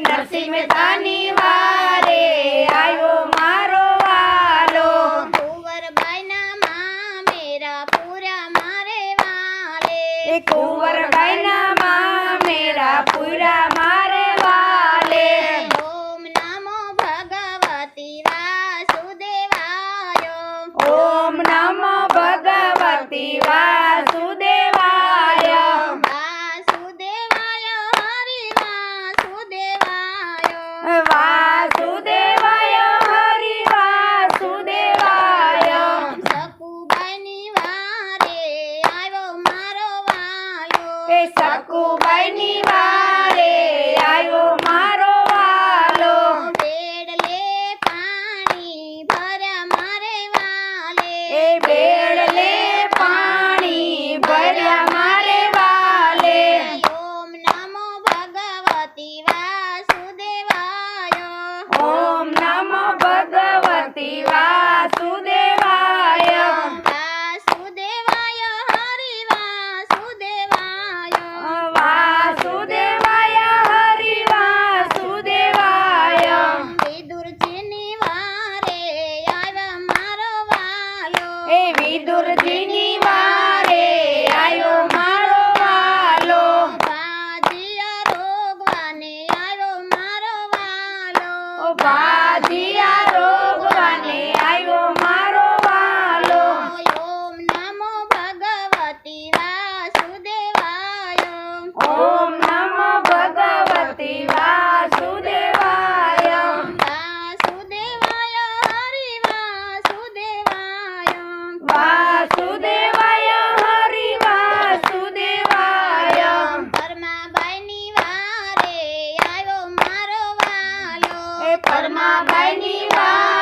નરસિંહ મહેતાની વારે આવ્યો મારો વાલો. કુંવરબાઈના માં મેરા પૂરા મારે વાલે. એ કુંવરબાઈના માં મેરા પૂરા મારે વાલે. ઓમ નમો ભગવતી વાસુદેવાય. ઓમ નમો ભગવતી વાસ ni 白泥巴。